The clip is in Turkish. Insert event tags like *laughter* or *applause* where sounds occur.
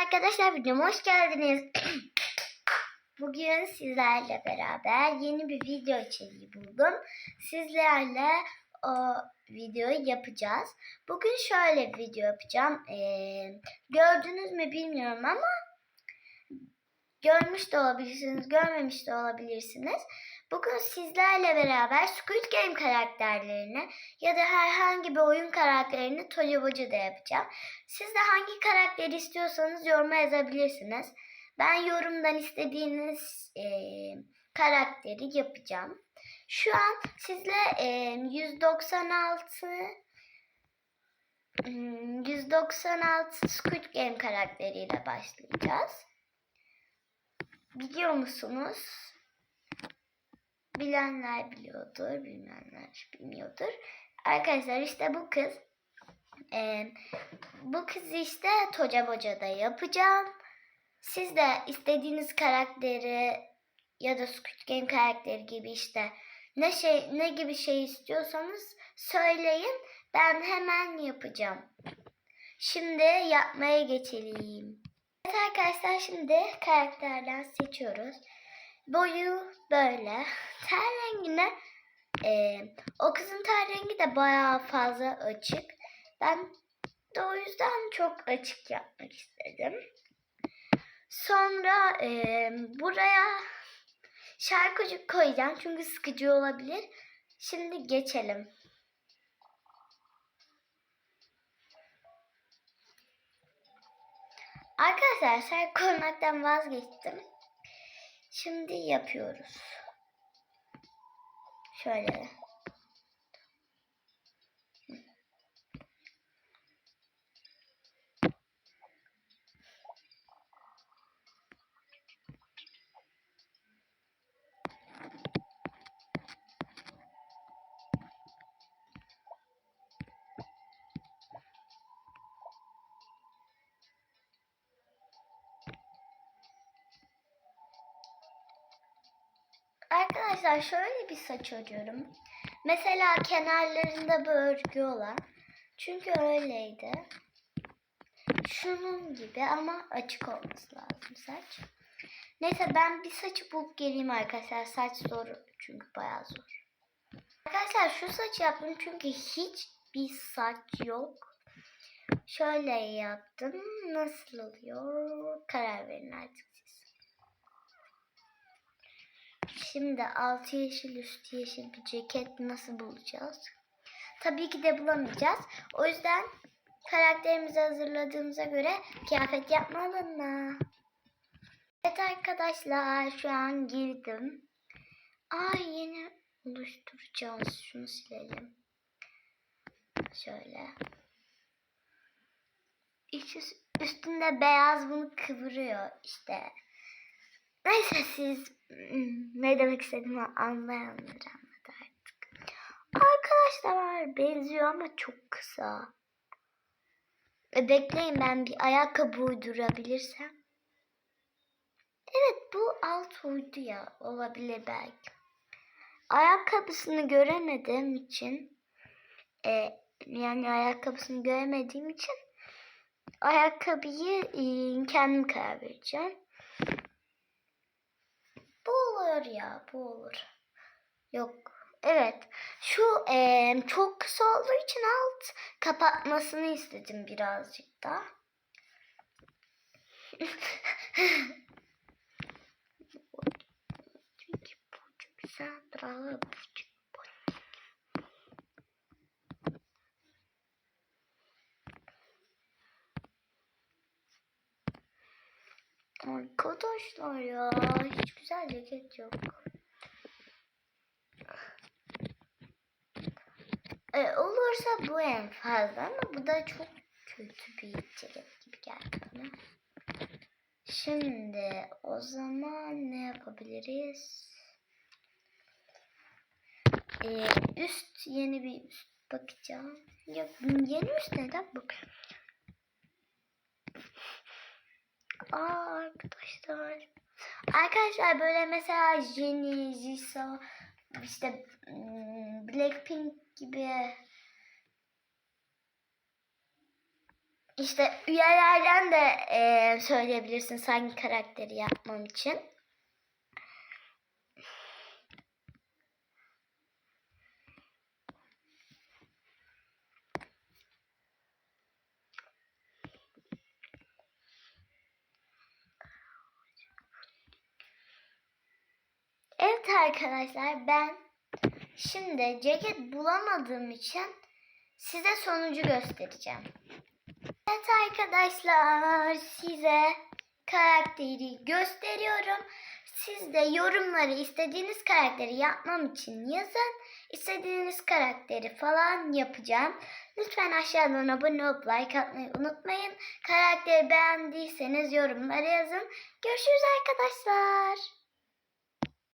arkadaşlar videoma hoş geldiniz. *clears throat* Bugün sizlerle beraber yeni bir video içeriği buldum. Sizlerle o videoyu yapacağız. Bugün şöyle bir video yapacağım. Ee, gördünüz mü bilmiyorum ama görmüş de olabilirsiniz, görmemiş de olabilirsiniz. Bugün sizlerle beraber Squid Game karakterlerini ya da herhangi bir oyun karakterini Boca da yapacağım. Siz de hangi karakteri istiyorsanız yoruma yazabilirsiniz. Ben yorumdan istediğiniz e, karakteri yapacağım. Şu an sizle e, 196 hmm, 196 Squid Game karakteriyle başlayacağız. Biliyor musunuz? Bilenler biliyordur, bilmeyenler bilmiyordur. Arkadaşlar işte bu kız. Ee, bu kızı işte Toca Boca'da yapacağım. Siz de istediğiniz karakteri ya da Squid Game karakteri gibi işte ne şey ne gibi şey istiyorsanız söyleyin. Ben hemen yapacağım. Şimdi yapmaya geçelim. Evet arkadaşlar şimdi karakterden seçiyoruz. Boyu böyle. *laughs* Ten rengine e, o kızın ten rengi de bayağı fazla açık. Ben de o yüzden çok açık yapmak istedim. Sonra e, buraya şarkıcı koyacağım çünkü sıkıcı olabilir. Şimdi geçelim. Arkadaşlar şarkı koymaktan vazgeçtim. Şimdi yapıyoruz. Şöyle. Arkadaşlar şöyle bir saç örüyorum. Mesela kenarlarında bu örgü olan. Çünkü öyleydi. Şunun gibi ama açık olması lazım saç. Neyse ben bir saçı bulup geleyim arkadaşlar. Saç zor çünkü bayağı zor. Arkadaşlar şu saç yaptım çünkü hiç bir saç yok. Şöyle yaptım. Nasıl oluyor? Karar verin artık siz. Şimdi altı yeşil üstü yeşil bir ceket nasıl bulacağız? Tabii ki de bulamayacağız. O yüzden karakterimizi hazırladığımıza göre kıyafet yapmalına. Evet arkadaşlar şu an girdim. Ay yeni oluşturacağız. Şunu silelim. Şöyle. Üstünde beyaz bunu kıvırıyor işte. Neyse siz hmm, ne demek istediğimi anlayanlar anladı artık. Arkadaşlar benziyor ama çok kısa. E, bekleyin ben bir ayakkabı uydurabilirsem. Evet bu alt uydu ya olabilir belki. Ayakkabısını göremediğim için e, yani ayakkabısını göremediğim için ayakkabıyı e, kendim karar vereceğim. Bu olur ya bu olur. Yok. Evet. Şu e, çok kısa olduğu için alt kapatmasını istedim birazcık da. *laughs* Çünkü bu çok güzel. Bravo. Arkadaşlar ya hiç güzel ceket yok. E, olursa bu en fazla ama bu da çok kötü bir ceket gibi geldi bana. Şimdi o zaman ne yapabiliriz? E, üst yeni bir üst bakacağım. Ya yeni üst neden bakıyorum? Aa arkadaşlar. Arkadaşlar böyle mesela Jennie, Jisoo, işte hmm, Blackpink gibi işte üyelerden de e, söyleyebilirsin hangi karakteri yapmam için. Evet arkadaşlar ben şimdi ceket bulamadığım için size sonucu göstereceğim. Evet arkadaşlar size karakteri gösteriyorum. Siz de yorumları istediğiniz karakteri yapmam için yazın. İstediğiniz karakteri falan yapacağım. Lütfen aşağıdan abone olup like atmayı unutmayın. Karakteri beğendiyseniz yorumlara yazın. Görüşürüz arkadaşlar.